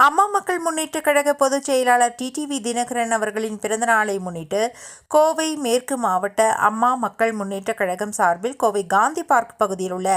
அம்மா மக்கள் முன்னேற்ற கழக பொதுச் செயலாளர் டிடிவி தினகரன் அவர்களின் பிறந்த நாளை முன்னிட்டு கோவை மேற்கு மாவட்ட அம்மா மக்கள் முன்னேற்றக் கழகம் சார்பில் கோவை காந்தி பார்க் பகுதியில் உள்ள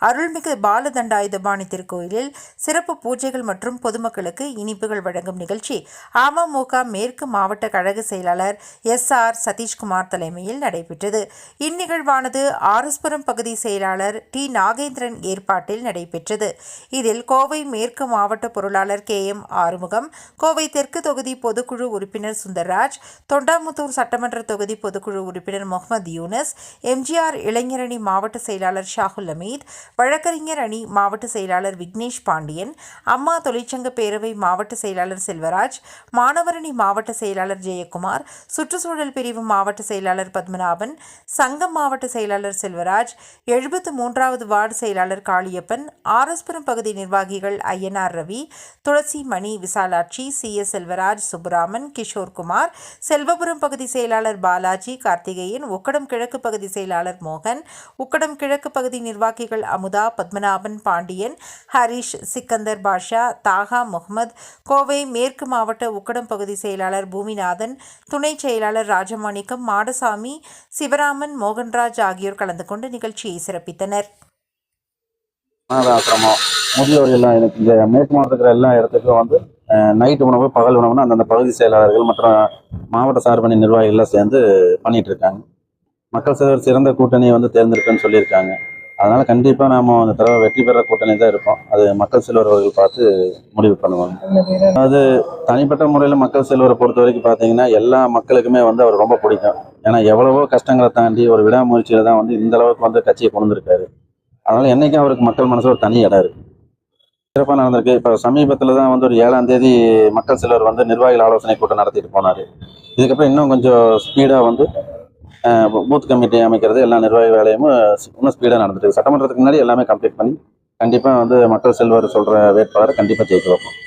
அருள்மிகு பாலதண்டாயுதபாணி திருக்கோயிலில் சிறப்பு பூஜைகள் மற்றும் பொதுமக்களுக்கு இனிப்புகள் வழங்கும் நிகழ்ச்சி அமமுக மேற்கு மாவட்ட கழக செயலாளர் எஸ் ஆர் சதீஷ்குமார் தலைமையில் நடைபெற்றது. இந்நிகழ்வானது ஆரஸ்புரம் பகுதி செயலாளர் டி நாகேந்திரன் ஏற்பாட்டில் நடைபெற்றது. இதில் கோவை மேற்கு மாவட்ட பொருளாளர் கே எம் ஆறுமுகம் கோவை தெற்கு தொகுதி பொதுக்குழு உறுப்பினர் சுந்தர்ராஜ் தொண்டாமுத்தூர் சட்டமன்ற தொகுதி பொதுக்குழு உறுப்பினர் முகமது யூனஸ் எம்ஜிஆர் இளைஞரணி மாவட்ட செயலாளர் ஷாகுல் அமீத் வழக்கறிஞர் அணி மாவட்ட செயலாளர் விக்னேஷ் பாண்டியன் அம்மா தொழிற்சங்க பேரவை மாவட்ட செயலாளர் செல்வராஜ் மாணவரணி மாவட்ட செயலாளர் ஜெயக்குமார் சுற்றுச்சூழல் பிரிவு மாவட்ட செயலாளர் பத்மநாபன் சங்கம் மாவட்ட செயலாளர் செல்வராஜ் எழுபத்து மூன்றாவது வார்டு செயலாளர் காளியப்பன் ஆரஸ்புரம் பகுதி நிர்வாகிகள் ஐயனார் ரவி துளசி மணி விசாலாட்சி சி. எஸ். செல்வராஜ் சுப்புராமன் கிஷோர்குமார் செல்வபுரம் பகுதி செயலாளர் பாலாஜி கார்த்திகேயன் உக்கடம் கிழக்கு பகுதி செயலாளர் மோகன் உக்கடம் கிழக்கு பகுதி நிர்வாகிகள் அமுதா பத்மநாபன் பாண்டியன் ஹரிஷ் சிக்கந்தர் பாஷா தாகா முகமது கோவை மேற்கு மாவட்ட உக்கடம் பகுதி செயலாளர் பூமிநாதன் துணை செயலாளர் ராஜமாணிக்கம் மாடசாமி சிவராமன் மோகன்ராஜ் ஆகியோர் கலந்து கொண்டு நிகழ்ச்சியை சிறப்பித்தனர். அனாத முதியோர் எல்லாம் எனக்கு இங்கே மேற்கு மாவட்டத்தில் இருக்கிற எல்லா இடத்துக்கும் வந்து நைட்டு உணவு பகல் உணவுன்னு அந்தந்த பகுதி செயலாளர்கள் மற்றும் மாவட்ட சார்பணி நிர்வாகிகள்லாம் சேர்ந்து பண்ணிட்டு இருக்காங்க மக்கள் சேவர் சிறந்த கூட்டணியை வந்து தேர்ந்தெடுப்பேன்னு சொல்லியிருக்காங்க. அதனால கண்டிப்பாக நாம அந்த தடவை வெற்றி பெற கூட்டணி தான் இருப்போம். அது மக்கள் செல்வர் அவர்கள் பார்த்து முடிவு பண்ணுவாங்க. அது தனிப்பட்ட முறையில் மக்கள் செல்வரை பொறுத்த வரைக்கும் பார்த்தீங்கன்னா எல்லா மக்களுக்குமே வந்து அவர் ரொம்ப பிடிக்கும். ஏன்னா எவ்வளவோ கஷ்டங்களை தாண்டி ஒரு விடாமுயற்சியில தான் வந்து இந்த அளவுக்கு வந்து கட்சியை கொண்டு வந்திருக்காரு. அதனால என்னைக்கும் அவருக்கு மக்கள் மனசில் ஒரு தனி இடம் இருக்கு. சிறப்பாக நடந்திருக்கு. இப்போ சமீபத்தில் தான் வந்து ஒரு ஏழாம் தேதி மக்கள் சிலர் வந்து நிர்வாகிகள் ஆலோசனை கூட்டம் நடத்திட்டு போனார். இதுக்கப்புறம் இன்னும் கொஞ்சம் ஸ்பீடாக வந்து பூத் கமிட்டி அமைக்கிறது எல்லா நிர்வாகி வேலையும் இன்னும் ஸ்பீடாக நடந்துட்டு சட்டமன்றத்துக்கு முன்னாடி எல்லாமே கம்ப்ளீட் பண்ணி கண்டிப்பாக வந்து மக்கள் செல்வர் சொல்கிற வேட்பாளரை கண்டிப்பாக ஜெயிக்க வைப்போம்.